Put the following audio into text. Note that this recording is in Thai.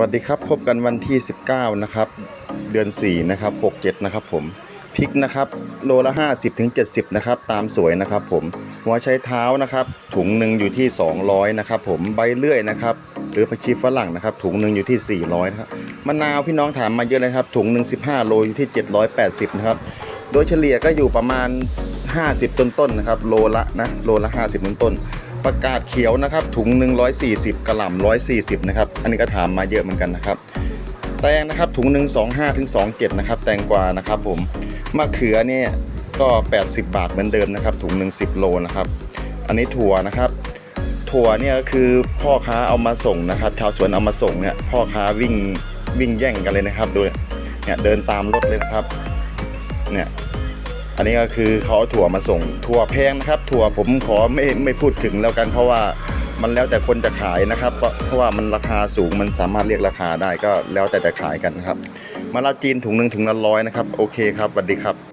วัสดีครับพบกันวันที่ 19 นะครับ เดือน 4 นะครับ 67 นะครับผมพริกนะครับโลละ 50ถึง70 นะครับ ตามสวยนะครับผมหัวใช้เท้านะครับ ถุงหนึ่งอยู่ที่ 200 นะครับผมใบเลื่อยนะครับ หรือผักชีฝรั่งนะครับ ถุงหนึ่งอยู่ที่ 400 นะครับมะนาวพี่น้องถามมาเยอะเลยครับ ถุงหนึ่ง15 โลอยู่ที่ 780 นะครับ โดยเฉลี่ยก็อยู่ประมาณ 50 ต้นๆนะครับ โลละนะโลละ 50 ต้นๆ ประกาศเขียวนะครับ ถุงหนึ่ง140 กระหล่ำ140 นะครับ อันนี้ก็ถามมาเยอะเหมือนกันนะครับ แตงนะครับถุงหนึ่ง25ถึง27 นะครับ แตงกวานะครับผม มะเขือเนี่ยก็ 80 บาทเหมือนเดิมนะครับ ถุงหนึ่ง10 โลนะครับ อันนี้ถั่วนะครับ ถั่วเนี่ยก็คือพ่อค้าเอามาส่งนะครับ ชาวสวนเอามาส่งเนี่ย พ่อค้าวิ่งวิ่งแย่งกันเลยนะครับ ดู เนี่ยเดินตามรถเลยนะครับ เนี่ย อันนี้ก็คือเขาเอถั่วมาส่งถั่วแพงนะครับ ถั่วผมขอไม่ไม่พูดถึงแล้วกัน เพราะว่ามันแล้วแต่คนจะขายนะครับเพราะเพราะว่ามันราคาสูงมันสามารถเรียกราคาได้ก็แล้วแต่จะขายกันครับมะละจีนถุงหนึ่งถึงละร้อยนะครับ โอเคครับสวัสดีครับ